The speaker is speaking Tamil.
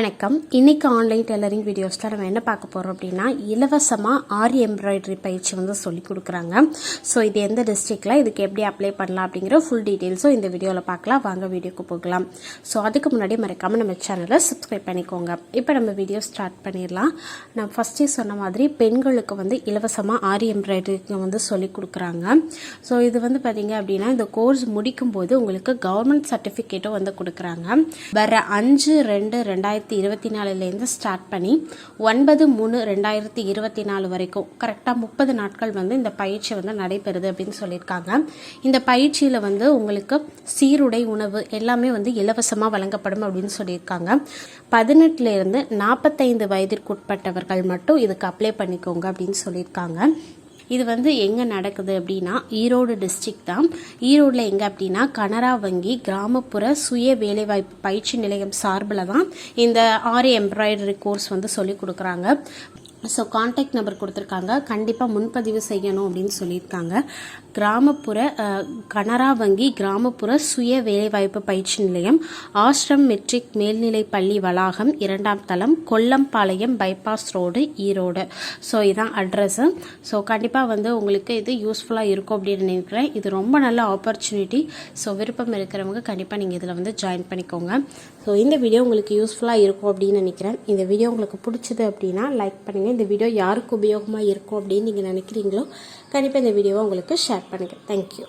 வணக்கம். இன்றைக்கி ஆன்லைன் டெய்லரிங் வீடியோஸில் நம்ம என்ன பார்க்க போகிறோம் அப்படின்னா இலவசமாக ஆரி எம்ப்ராய்டரி பயிற்சி வந்து சொல்லி கொடுக்குறாங்க. ஸோ இது எந்த டிஸ்ட்ரிக்டில் இதுக்கு எப்படி அப்ளை பண்ணலாம் அப்படிங்கிற ஃபுல் டீட்டெயில்ஸும் இந்த வீடியோவில் பார்க்கலாம். வாங்க வீடியோக்கு போகலாம். ஸோ அதுக்கு முன்னாடி மறக்காமல் நம்ம சேனலை சப்ஸ்கிரைப் பண்ணிக்கோங்க. இப்போ நம்ம வீடியோ ஸ்டார்ட் பண்ணிடலாம். நான் ஃபஸ்ட்டே சொன்ன மாதிரி பெண்களுக்கு வந்து இலவசமாக ஆரி எம்ப்ராய்டரிக்கு வந்து சொல்லி கொடுக்குறாங்க. ஸோ இது வந்து பார்த்தீங்க அப்படின்னா இந்த கோர்ஸ் முடிக்கும்போது உங்களுக்கு கவர்மெண்ட் சர்டிஃபிகேட்டும் வந்து கொடுக்குறாங்க. வர அஞ்சு ரெண்டு ரெண்டாயிரத்தி இருபத்தி நாலுலேருந்து ஸ்டார்ட் பண்ணி ஒன்பது மூணு ரெண்டாயிரத்தி இருபத்தி நாலு வரைக்கும் கரெக்டாக முப்பது நாட்கள் வந்து இந்த பயிற்சி வந்து நடைபெறுது அப்படின்னு சொல்லியிருக்காங்க. இந்த பயிற்சியில் வந்து உங்களுக்கு சீருடை உணவு எல்லாமே வந்து இலவசமாக வழங்கப்படும் அப்படின்னு சொல்லியிருக்காங்க. பதினெட்டுலேருந்து நாற்பத்தைந்து வயதிற்குட்பட்டவர்கள் மட்டும் இதுக்கு அப்ளை பண்ணிக்கோங்க அப்படின்னு சொல்லியிருக்காங்க. இது வந்து எங்கே நடக்குது அப்படின்னா ஈரோடு டிஸ்ட்ரிக்ட் தான். ஈரோடில் எங்கே அப்படின்னா கனரா வங்கி கிராமப்புற சுய வேலைவாய்ப்பு பயிற்சி நிலையம் சார்பில் தான் இந்த ஆரி எம்ப்ராய்டரி கோர்ஸ் வந்து சொல்லிக் கொடுக்குறாங்க. ஸோ காண்டாக்ட் நம்பர் கொடுத்துருக்காங்க. கண்டிப்பாக முன்பதிவு செய்யணும் அப்படின்னு சொல்லியிருக்காங்க. கிராமப்புற கனரா வங்கி கிராமப்புற சுய வேலைவாய்ப்பு பயிற்சி நிலையம் ஆஷ்ரம் மெட்ரிக் மேல்நிலை பள்ளி வளாகம் இரண்டாம் தளம் Kollampalayam bypass road Erode. So இதான் அட்ரஸ்ஸு ஸோ கண்டிப்பாக வந்து உங்களுக்கு இது யூஸ்ஃபுல்லாக இருக்கும் அப்படின்னு நினைக்கிறேன். இது ரொம்ப நல்ல ஆப்பர்ச்சுனிட்டி ஸோ விருப்பம் இருக்கிறவங்க கண்டிப்பாக நீங்கள் இதில் வந்து ஜாயின் பண்ணிக்கோங்க. ஸோ இந்த வீடியோ உங்களுக்கு யூஸ்ஃபுல்லாக இருக்கும் அப்படின்னு நினைக்கிறேன். இந்த வீடியோ உங்களுக்கு பிடிச்சது அப்படின்னா லைக் பண்ணுங்கள் இந்த வீடியோ யாருக்கு உபயோகமாக இருக்கும் அப்படின்னு நீங்கள் நினைக்கிறீங்களோ கண்டிப்பாக இந்த வீடியோவை உங்களுக்கு ஷேர் பண்ணுங்கள் தேங்க்யூ